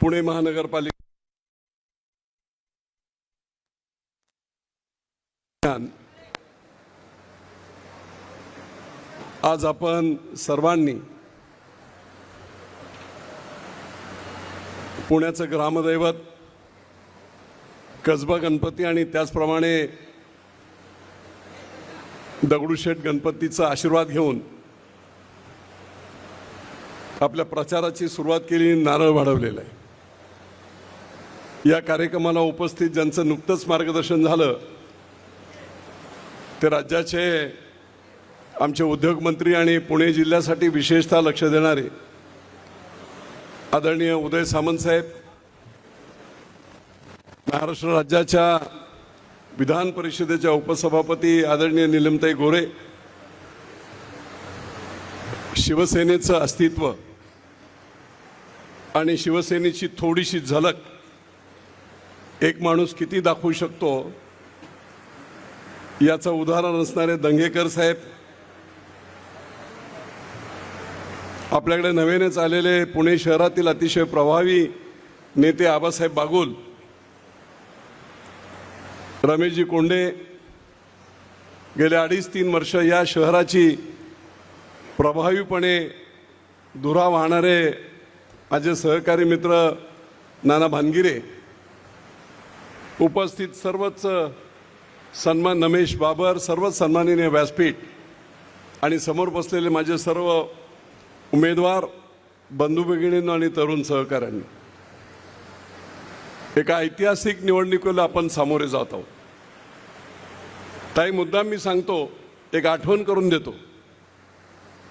पुणे महानगरपालिका आज आपण सर्वांनी पुण्याचं ग्रामदैवत कसबा गणपती आणि त्याचप्रमाणे दगडूशेठ गणपतीचा आशीर्वाद घेऊन आपल्या प्रचाराची सुरुवात केली नारळ वाढवलेलं आहे. या कार्यक्रमाला उपस्थित ज्यांचं नुकतंच मार्गदर्शन झालं ते राज्याचे आमचे उद्योगमंत्री आणि पुणे जिल्ह्यासाठी विशेषतः लक्ष देणारे आदरणीय उदय सामंत साहेब महाराष्ट्र राज्याच्या विधान परिषदेच्या उपसभापती आदरणीय निलमताई गोरे शिवसेनेचं अस्तित्व आणि शिवसेनेची थोडीशी झलक एक माणूस किती दाखवू शकतो? याचं उदाहरण असणारे दंगेकर साहेब. आपल्याकडे नव्यानेच आलेले पुणे शहरातील अतिशय प्रभावी नेते आबासाहेब बागुल रमेशजी कोंडे गेल्या अडीच तीन वर्ष या शहराची प्रभावीपणे धुरा वाहणारे माझे सहकारी मित्र नाना भानगिरे उपस्थित सर्वच सन्मान नमेश बाबर सर्वच सन्माननीय व्यासपीठ आणि समोर बसलेले माझे सर्व उमेदवार बंधू भगिनींना आणि तरुण सहकाऱ्यांनी एका ऐतिहासिक निवडणुकीला आपण सामोरे जात आहोत. काही मुद्दाम मी सांगतो एक आठवण करून देतो.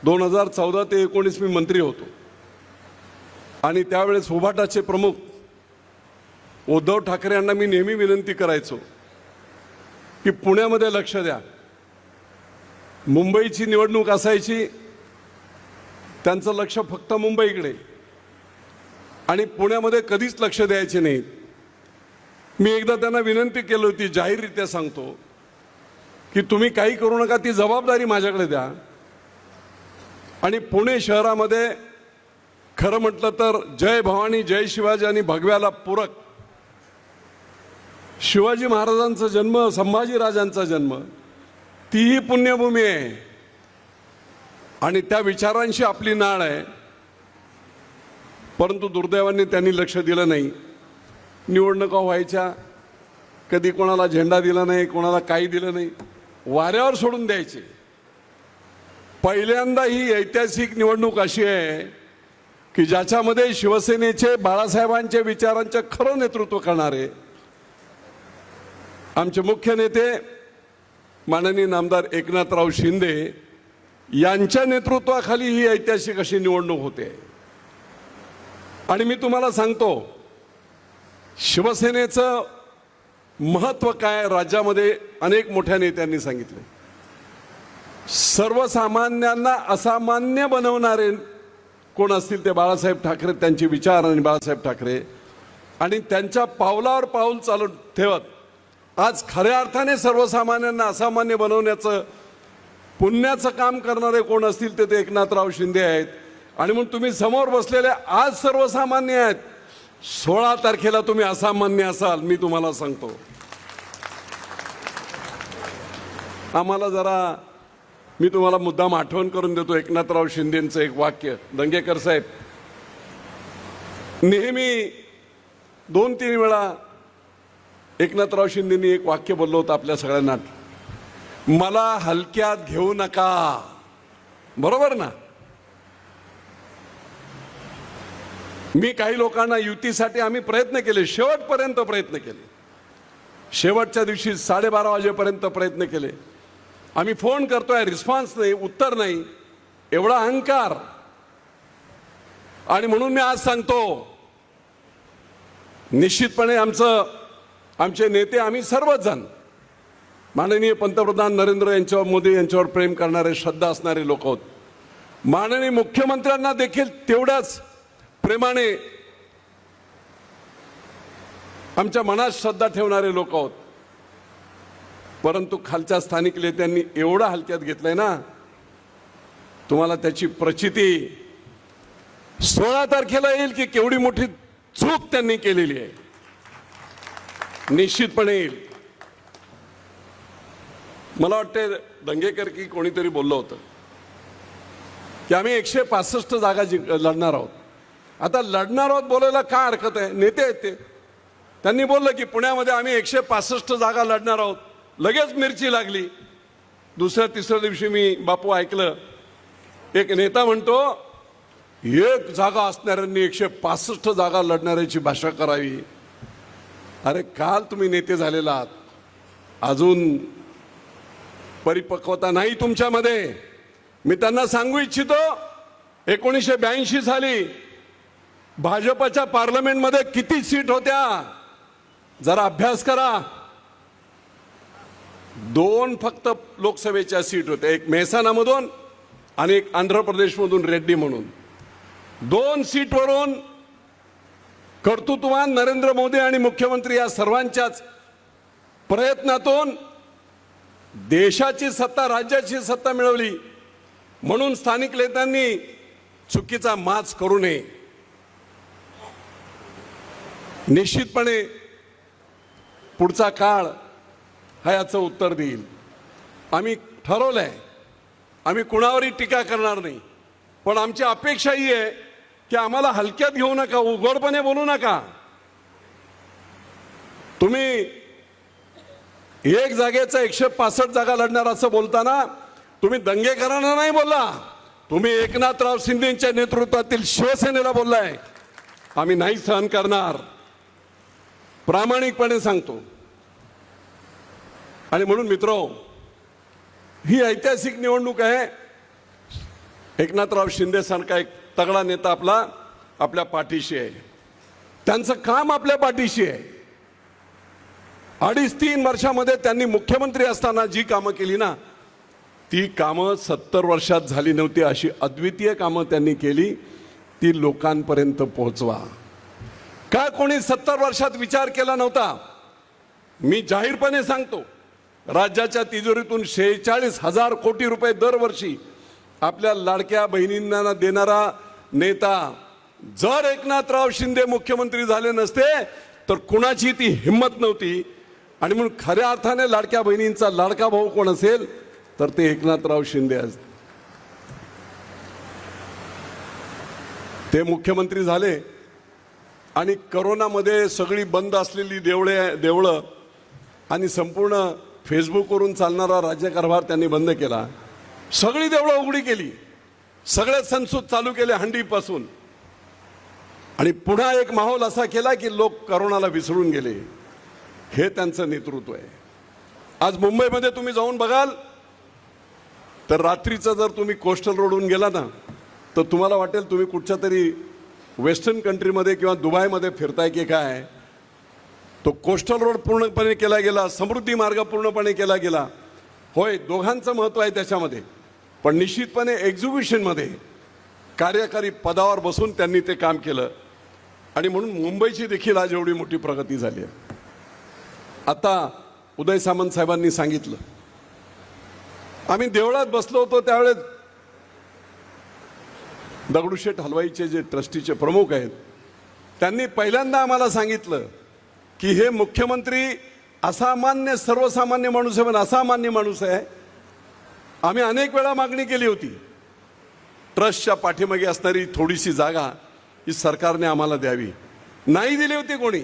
दोन हजार चौदा ते एकोणीस मी मंत्री होतो. आणि त्यावेळेस उभाटाचे प्रमुख उद्धव ठाकरे यांना मी नेहमी विनंती करायचो की पुण्यामध्ये लक्ष द्या. मुंबईची निवडणूक असायची त्यांचं लक्ष फक्त मुंबईकडे. आणि पुण्यामध्ये कधीच लक्ष द्यायचे नाही. मी एकदा त्यांना विनंती केली होती जाहीररित्या सांगतो की तुम्ही काही करू नका ती जबाबदारी माझ्याकडे द्या. आणि पुणे शहरामध्ये खरं म्हटलं तर जय भवानी जय शिवाजी आणि भगव्याला पूरक शिवाजी महाराजांचा जन्म संभाजीराजांचा जन्म तीही पुण्यभूमी आहे. आणि त्या विचारांशी आपली नाळ आहे. परंतु दुर्दैवाने त्यांनी लक्ष दिलं नाही. निवडणुका व्हायच्या कधी कोणाला झेंडा दिला नाही कोणाला काही दिलं नाही वाऱ्यावर सोडून द्यायचे. पहिल्यांदा ही ऐतिहासिक निवडणूक अशी आहे की ज्याच्यामध्ये शिवसेनेचे बाळासाहेबांच्या विचारांचे खरं नेतृत्व करणारे आमचे मुख्य नेते माननीय नामदार एकनाथराव शिंदे यांच्या नेतृत्वाखाली ही ऐतिहासिक अशी निवडणूक होते. आणि मी तुम्हाला सांगतो शिवसेनेचं महत्त्व काय राज्यामध्ये अनेक मोठ्या नेत्यांनी सांगितले. सर्वसामान्यांना असामान्य बनवणारे कोण असतील ते बाळासाहेब ठाकरे त्यांचे विचार आणि बाळासाहेब ठाकरे. आणि त्यांच्या पावलावर पाऊल चालू ठेवत आज खऱ्या अर्थाने सर्वसामान्यांना असामान्य बनवण्याचं पुण्याचं काम करणारे कोण असतील ते ते एकनाथराव शिंदे आहेत. आणि म्हणून तुम्ही समोर बसलेले आज सर्वसामान्य आहेत. सोळा तारखेला तुम्ही असामान्य असाल मी तुम्हाला सांगतो. आम्हाला जरा मी तुम्हाला मुद्दाम आठवण करून देतो एकनाथराव शिंदेचं एक वाक्य. दंगेकर साहेब नेहमी दोन तीन वेळा एकनाथराव शिंदेनी एक वाक्य बोललं होतं आपल्या सगळ्यांना. मला हलक्यात घेऊ नका. बरोबर ना? मी काही लोकांना युतीसाठी आम्ही प्रयत्न केले. शेवटपर्यंत प्रयत्न केले. शेवटच्या दिवशी साडेबारा वाजेपर्यंत प्रयत्न केले. आम्ही फोन करतोय रिस्पॉन्स नाही उत्तर नाही. एवढा अहंकार. आणि म्हणून मी आज सांगतो निश्चितपणे आमचं आमचे नेते आम्ही सर्वच जण माननीय पंतप्रधान नरेंद्र यांच्यावर मोदी यांच्यावर प्रेम करणारे श्रद्धा असणारे लोक आहोत. माननीय मुख्यमंत्र्यांना देखील तेवढ्याच प्रेमाने आमच्या मनात श्रद्धा ठेवणारे लोक आहोत. परंतु खालच्या स्थानिक नेत्यांनी एवढा हलक्यात घेतलंय ना तुम्हाला त्याची प्रचिती सोळा तारखेला येईल की केवढी मोठी चूक त्यांनी केलेली आहे. निश्चितपणे येईल. मला वाटते दंगेकर की कोणीतरी बोललं होतं की आम्ही एकशे पासष्ट जागा जिंक लढणार आहोत. आता लढणार आहोत बोलायला काय हरकत आहे? नेते आहेत ते. त्यांनी बोललं की पुण्यामध्ये आम्ही एकशे पासष्ट जागा लढणार आहोत. लगेच मिरची लागली. दुसऱ्या तिसऱ्या दिवशी मी बापू ऐकलं. एक नेता म्हणतो एक जागा असणाऱ्यांनी एकशे पासष्ट जागा लढणाऱ्याची भाषा करावी. अरे काल तुम्ही नेते झालेला आहात. अजून परिपक्वता नाही तुमच्यामध्ये. मी त्यांना सांगू इच्छितो एकोणीसशे ब्याऐंशी साली भाजपच्या पार्लमेंटमध्ये किती सीट होत्या? जरा अभ्यास करा. दोन फक्त लोकसभेच्या सीट होत्या. एक मेहसाणामधून आणि एक आंध्र प्रदेशमधून रेड्डी म्हणून. दोन सीटवरून कर्तृत्ववान नरेंद्र मोदी आणि मुख्यमंत्री या सर्वांच्याच प्रयत्नातून देशाची सत्ता राज्याची सत्ता मिळवली. म्हणून स्थानिक नेत्यांनी चुकीचा माच करू नये. निश्चितपणे पुढचा काळ हा याचं उत्तर देईल. आम्ही ठरवलंय. आम्ही कुणावरही टीका करणार नाही. पण आमची अपेक्षा ही आहे की आम्हाला हलक्यात घेऊ नका उघडपणे बोलू नका. तुम्ही एक जागेचा एकशे पासष्ट जागा लढणार असं बोलताना तुम्ही दंगेकरांना नाही बोलला. तुम्ही एकनाथराव शिंदेच्या नेतृत्वातील शिवसेनेला बोललाय. आम्ही नाही सहन करणार. प्रामाणिकपणे सांगतो. आणि म्हणून मित्र ही ऐतिहासिक निवडणूक आहे. एकनाथराव शिंदे सारखा एक तगडा नेता आपला आपल्या पाठीशी आहे. त्यांचं काम आपल्या पाठीशी आहे. अडीच तीन वर्षामध्ये त्यांनी मुख्यमंत्री असताना जी कामं केली ना ती कामं सत्तर वर्षात झाली नव्हती अशी अद्वितीय कामं त्यांनी केली ती लोकांपर्यंत पोहोचवा. का कोणी सत्तर वर्षात विचार केला नव्हता? मी जाहीरपणे सांगतो राज्याच्या तिजोरीतून शेहेचाळीस हजार कोटी रुपये दरवर्षी आपल्या लाडक्या बहिणींना देणारा नेता जर एकनाथराव शिंदे मुख्यमंत्री झाले नसते तर कुणाची ती हिंमत नव्हती? आणि म्हणून खऱ्या अर्थाने लाडक्या बहिणींचा लाडका भाऊ कोण असेल तर ते एकनाथराव शिंदे असते ते मुख्यमंत्री झाले. आणि करोनामध्ये सगळी बंद असलेली देवळे देवळं आणि संपूर्ण फेसबुकवरून चालणारा राज्यकारभार त्यांनी बंद केला. सगळी देवळं उघडी केली. सगळे संसूत चालू केले हंडीपासून. आणि पुन्हा एक माहोल असा केला की लोक करोनाला विसरून गेले. हे त्यांचं नेतृत्व आहे. आज मुंबईमध्ये तुम्ही जाऊन बघाल तर रात्रीचं जर तुम्ही कोस्टल रोडहून गेला ना तर तुम्हाला वाटेल तुम्ही कुठच्या तरी वेस्टर्न कंट्रीमध्ये किंवा दुबईमध्ये फिरताय की काय? तो कोस्टल रोड पूर्णपणे केला गेला समृद्धी मार्ग पूर्णपणे केला गेला. होय दोघांचं महत्त्व आहे त्याच्यामध्ये. पण निश्चितपणे एक्झिबिशनमध्ये कार्यकारी पदावर बसून त्यांनी ते काम केलं. आणि म्हणून मुंबईची देखील आज एवढी मोठी प्रगती झाली आहे. आता उदय सामंत साहेबांनी सांगितलं. आम्ही देवळात बसलो होतो त्यावेळेस दगडूशेठ हलवाईचे जे ट्रस्टीचे प्रमुख आहेत त्यांनी पहिल्यांदा आम्हाला सांगितलं की हे मुख्यमंत्री असामान्य सर्वसामान्य माणूस आहे पण असामान्य माणूस आहे. आम्ही अनेक वेळा मागणी केली होती. ट्रस्टच्या पाठीमागे असणारी थोडीशी जागा ही सरकारने आम्हाला द्यावी. नाही दिली होती कोणी.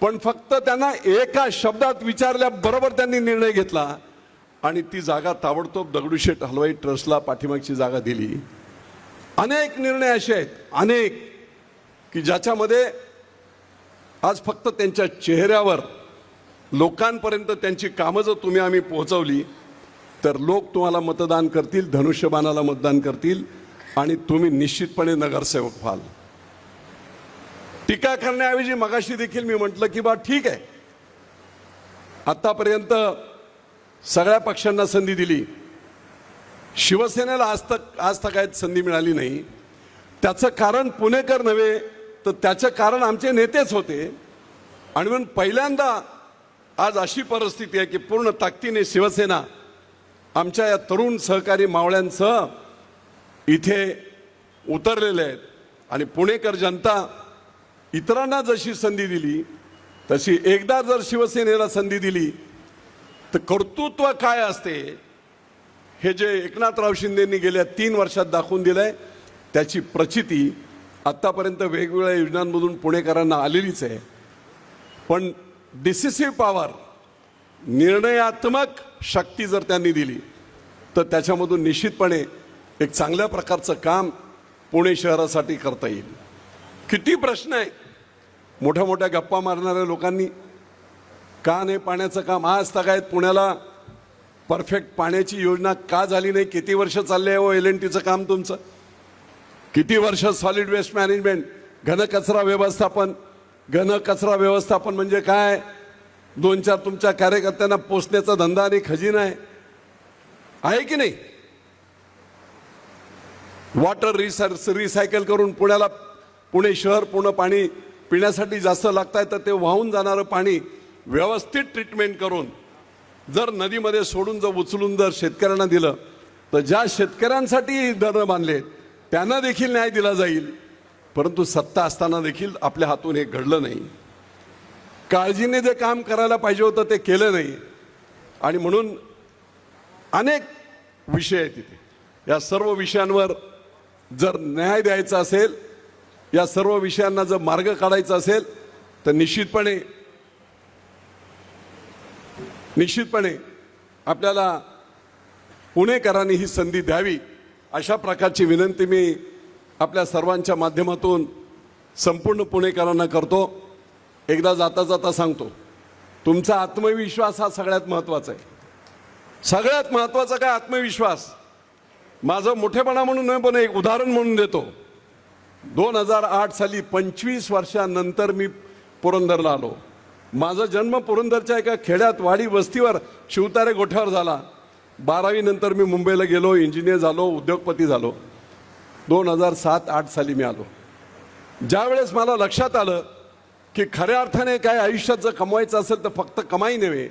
पण फक्त त्यांना एका शब्दात विचारल्याबरोबर त्यांनी निर्णय घेतला आणि ती जागा ताबडतोब दगडूशेठ हलवाई ट्रस्टला पाठीमागची जागा दिली. अनेक निर्णय असे आहेत अनेक की ज्याच्यामध्ये आज फक्त त्यांच्या चेहऱ्यावर लोकांपर्यंत त्यांची कामं जर तुम्ही आम्ही पोहोचवली तर लोक तुम्हाला मतदान करतील धनुष्यबाणाला मतदान करतील आणि तुम्ही निश्चितपणे नगरसेवक व्हाल. टीका करण्याऐवजी मगाशी देखील मी म्हटलं की बा ठीक आहे. आतापर्यंत सगळ्या पक्षांना संधी दिली. शिवसेनेला आज तक आज तक संधी मिळाली नाही. त्याचं कारण पुणेकर नव्हे तर त्याचं कारण आमचे नेतेच होते. आणि म्हणून पहिल्यांदा आज अशी परिस्थिती आहे की पूर्ण ताकदीने शिवसेना आमच्या या तरुण सहकारी मावळ्यांसह इथे उतरलेले आहेत. आणि पुणेकर जनता इतरांना जशी संधी दिली तशी एकदा जर शिवसेनेला संधी दिली तर कर्तृत्व काय असते हे जे एकनाथराव शिंदेंनी गेल्या तीन वर्षात दाखवून दिलं आहे त्याची प्रचिती आत्तापर्यंत वेगवेगळ्या योजनांमधून पुणेकरांना आलेलीच आहे. पण डिसिसिव्ह पॉवर निर्णयात्मक शक्ती जर त्यांनी दिली तर त्याच्यामधून निश्चितपणे एक चांगल्या प्रकारचं काम पुणे शहरासाठी करता येईल. किती प्रश्न आहेत. मोठ्या मोठ्या गप्पा मारणाऱ्या लोकांनी का नाही पाण्याचं काम? आज तगायत पुण्याला परफेक्ट पाण्याची योजना का झाली नाही? किती वर्ष चालले आहे हो एल एन टीचं काम तुमचं? किती वर्ष सॉलिड वेस्ट मॅनेजमेंट घनकचरा व्यवस्थापन? घनकचरा व्यवस्थापन म्हणजे काय? दोन चार तुमच्या कार्यकर्त्यांना पोचण्याचा धंदा आणि खजिना आहे. आहे की नाही? वॉटर रिसर्च रिसायकल करून पुण्याला पुणे शहर पूर्ण पाणी पिण्यासाठी जास्त लागत आहे तर ते वाहून जाणारं पाणी व्यवस्थित ट्रीटमेंट करून जर नदीमध्ये सोडून जर उचलून जर शेतकऱ्यांना दिलं तर ज्या शेतकऱ्यांसाठी धरणं बांधले त्यांना देखील न्याय दिला जाईल. परंतु सत्ता असताना देखील आपल्या हातून हे घडलं नाही. काळजीने जे काम करायला पाहिजे होतं ते केलं नाही. आणि म्हणून अनेक विषय आहेत तिथे या सर्व विषयांवर जर न्याय द्यायचा असेल या सर्व विषयांना जर मार्ग काढायचा असेल तर निश्चितपणे निश्चितपणे आपल्याला पुणेकरांनी ही संधी द्यावी अशा प्रकारची विनंती मी आपल्या सर्वांच्या माध्यमातून संपूर्ण पुणेकरांना करतो. एकदा जाता जाता सांगतो तुमचा आत्मविश्वास हा सगळ्यात महत्त्वाचा आहे. सगळ्यात महत्त्वाचा काय आत्मविश्वास? माझं मोठेपणा म्हणून नाही पण एक उदाहरण म्हणून देतो. दोन हजार आठ साली पंचवीस वर्षानंतर मी पुरंदरला आलो. माझा जन्म पुरंदरच्या एका खेड्यात वाडी वस्तीवर शिवतारे गोठ्यावर झाला. बारावी नंतर मी मुंबईला गेलो इंजिनियर झालो उद्योगपती झालो. दोन हजार सात आठ साली मी आलो. ज्यावेळेस मला लक्षात आलं की खऱ्या अर्थाने काय आयुष्यात जर कमवायचं असेल तर फक्त कमाई नव्हे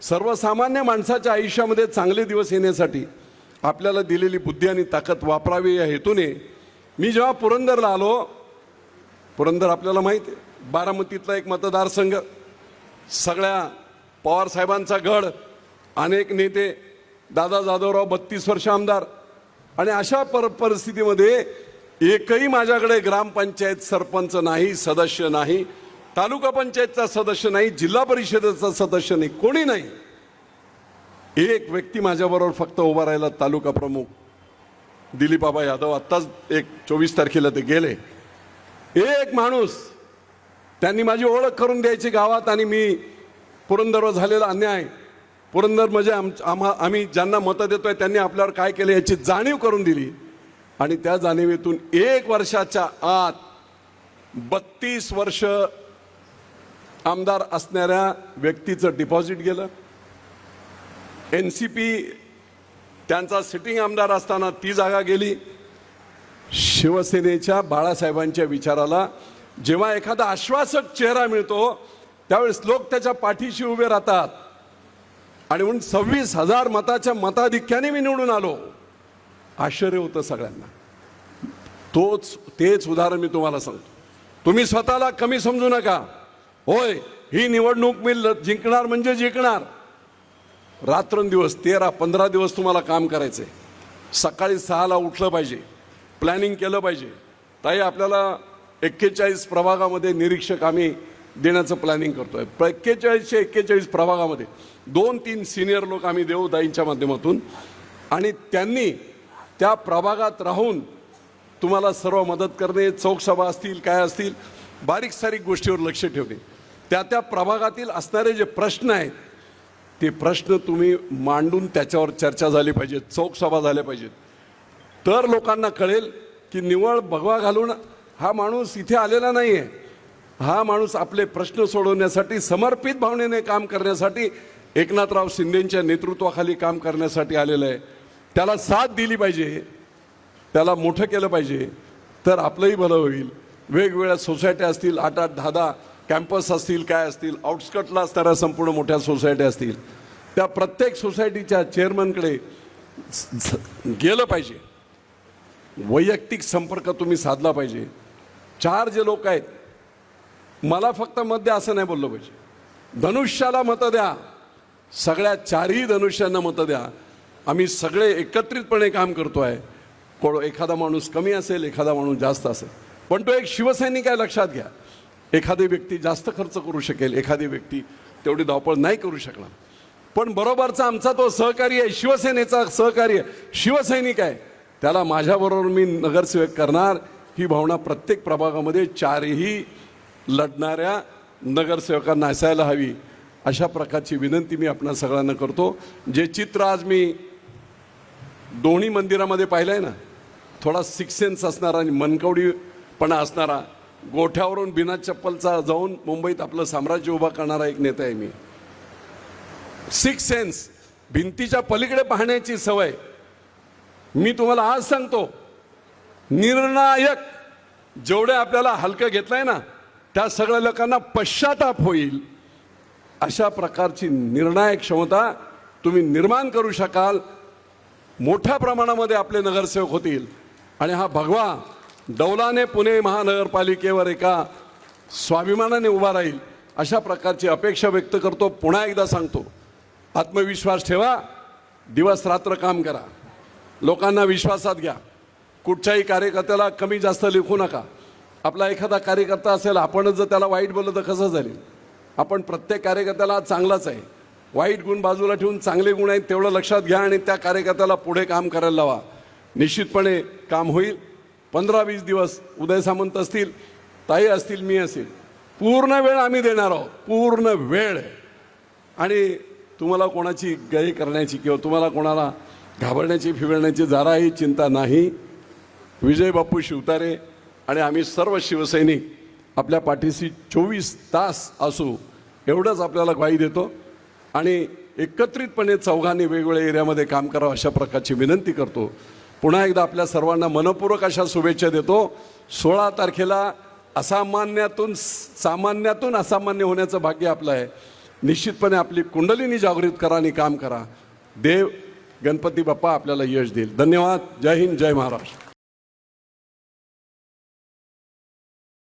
सर्वसामान्य माणसाच्या आयुष्यामध्ये चांगले दिवस येण्यासाठी आपल्याला दिलेली बुद्धी आणि ताकद वापरावी या हेतूने मी जेव्हा पुरंदरला आलो पुरंदर आपल्याला माहीत आहे बारामतीतला एक मतदारसंघ सगळ्या पवार साहेबांचा गड अनेक नेते दादा जाधवराव बत्तीस वर्ष आमदार आणि अशा पर परिस्थितीमध्ये एकही माझ्याकडे ग्रामपंचायत सरपंच नाही सदस्य नाही तालुका पंचायतचा सदस्य नाही जिल्हा परिषदेचा सदस्य नाही कोणी नाही. एक व्यक्ती माझ्याबरोबर फक्त उभा राहिला तालुका प्रमुख. दिलीप बाबा यादव आत्ताच एक चोवीस तारखेला ते गेले. एक माणूस त्यांनी माझी ओळख करून द्यायची गावात आणि मी पुरंदरवर झालेला अन्याय. पुरंदर म्हणजे आम आम्हा आम्ही ज्यांना मतं देतोय त्यांनी आपल्यावर काय केलं याची जाणीव करून दिली. आणि त्या जाणीवेतून एक वर्षाच्या आत बत्तीस वर्ष आमदार असणाऱ्या व्यक्तीचं डिपॉझिट गेलं. एन सी पी त्यांचा सिटिंग आमदार असताना ती जागा गेली. शिवसेनेच्या बाळासाहेबांच्या विचाराला जेव्हा एखादा आश्वासक चेहरा मिळतो त्यावेळेस लोक त्याच्या पाठीशी उभे राहतात. आणि म्हणून सव्वीस हजार मताच्या मताधिक्याने मी निवडून आलो. आश्चर्य होतं सगळ्यांना. तोच तेच उदाहरण मी तुम्हाला सांगतो. तुम्ही स्वतःला कमी समजू नका. होय ही निवडणूक मी ल- जिंकणार म्हणजे जिंकणार. रात्रंदिवस तेरा पंधरा दिवस तुम्हाला काम करायचं आहे सकाळी सहाला उठलं पाहिजे प्लॅनिंग केलं पाहिजे. ताई आपल्याला एक्केचाळीस प्रभागामध्ये निरीक्षक आम्ही देण्याचं प्लॅनिंग करतोय. एक्केचाळीसशे एक्केचाळीस प्रभागामध्ये दोन तीन सिनियर लोक आम्ही देऊ दाईंच्या माध्यमातून आणि त्यांनी त्या प्रभागात राहून तुम्हाला सर्व मदत करणे चौकसभा असतील काय असतील बारीक सारीक गोष्टीवर लक्ष ठेवणे. त्या त्या प्रभागातील असणारे जे प्रश्न आहेत ते प्रश्न तुम्ही मांडून त्याच्यावर चर्चा झाली पाहिजे चौकसभा झाल्या पाहिजेत. तर लोकांना कळेल की निवळ भगवा घालून हा माणूस इथे आलेला नाही आहे हा माणूस आपले प्रश्न सोडवण्यासाठी समर्पित भावनेने काम करण्यासाठी एकनाथराव शिंदेंच्या नेतृत्वाखाली काम करण्यासाठी आलेलं आहे. त्याला साथ दिली पाहिजे त्याला मोठं केलं पाहिजे. तर आपलंही भलं होईल. वेगवेगळ्या सोसायट्या असतील आठ आठ दहा दहा कॅम्पस असतील काय असतील आउटस्कटला असणाऱ्या संपूर्ण मोठ्या सोसायट्या असतील त्या प्रत्येक सोसायटीच्या चेअरमनकडे गेलं पाहिजे. वैयक्तिक संपर्क तुम्ही साधला पाहिजे. चार जे लोक आहेत मला फक्त मत द्या असं नाही बोललं पाहिजे. धनुष्याला मतं द्या. सगळ्या चारही धनुष्यांना मतं द्या. आम्ही सगळे एकत्रितपणे काम करतो आहे कोण एखादा माणूस कमी असेल एखादा माणूस जास्त असेल. पण तो एक शिवसैनिक आहे लक्षात घ्या. एखादी व्यक्ती जास्त खर्च करू शकेल एखादी व्यक्ती तेवढी धावपळ नाही करू शकणार. पण बरोबरचा आमचा तो सहकार्य आहे शिवसेनेचा सहकार्य शिवसैनिक आहे. त्याला माझ्याबरोबर मी नगरसेवक करणार. ही भावना प्रत्येक प्रभागामध्ये चारही लढणाऱ्या नगरसेवकांना असायला हवी. अशा प्रकारची विनंती मी आपणा सगळ्यांना करतो. जे चित्र आज मी दोन्ही मंदिरामध्ये पाहिलं आहे ना थोडा सिक्स सेन्स असणारा आणि मनकवडीपणा असणारा गोठ्यावरून बिना चप्पलचा जाऊन मुंबईत आपलं साम्राज्य उभा करणारा एक नेता आहे मी. सिक्स सेन्स भिंतीच्या पलीकडे पाहण्याची सवय. मी तुम्हाला आज सांगतो निर्णायक जेवढे आपल्याला हलकं घेतलंय ना त्या सगळ्या लोकांना पश्चाताप होईल. अशा प्रकारची निर्णायक क्षमता तुम्ही निर्माण करू शकाल. मोठ्या प्रमाणामध्ये आपले नगरसेवक होतील. आणि हा भगवा डौलाने पुणे महानगरपालिकेवर एका स्वाभिमानाने उभा राहील अशा प्रकारची अपेक्षा व्यक्त करतो. पुन्हा एकदा सांगतो. आत्मविश्वास ठेवा. दिवस रात्र काम करा. लोकांना विश्वासात घ्या. कुठच्याही कार्यकर्त्याला कमी जास्त लिखू नका. आपला एखादा कार्यकर्ता असेल आपणच जर त्याला वाईट बोललं तर कसं झाले आपण प्रत्येक कार्यकर्त्याला चांगलाच आहे. वाईट गुण बाजूला ठेवून चांगले गुण आहेत तेवढं लक्षात घ्या आणि त्या कार्यकर्त्याला पुढे काम करायला लावा. निश्चितपणे काम होईल. पंधरा वीस दिवस उदय सामंत असतील ताई असतील मी असेल. पूर्ण वेळ आम्ही देणार आहोत. पूर्ण वेळ. आणि तुम्हाला कोणाची गय करण्याची किंवा तुम्हाला कोणाला घाबरण्याची फिरण्याची जराही चिंता नाही. विजय बापू शिवतारे आणि आम्ही सर्व शिवसैनिक आपल्या पाठीशी चोवीस तास असू एवढंच आपल्याला ग्वाही देतो. आणि एकत्रितपणे चौघांनी वेगवेगळ्या एरियामध्ये काम करावं अशा प्रकारची विनंती करतो. पुन्हा एकदा आपल्या सर्वांना मनपूर्वक अशा शुभेच्छा देतो. सोळा तारखेला असामान्यातून सामान्यातून असामान्य होण्याचं भाग्य आपलं आहे. निश्चितपणे आपली कुंडलिनी जागृत करा आणि काम करा. देव गणपती बाप्पा आपल्याला यश देईल. धन्यवाद. जय हिंद जय महाराष्ट्र.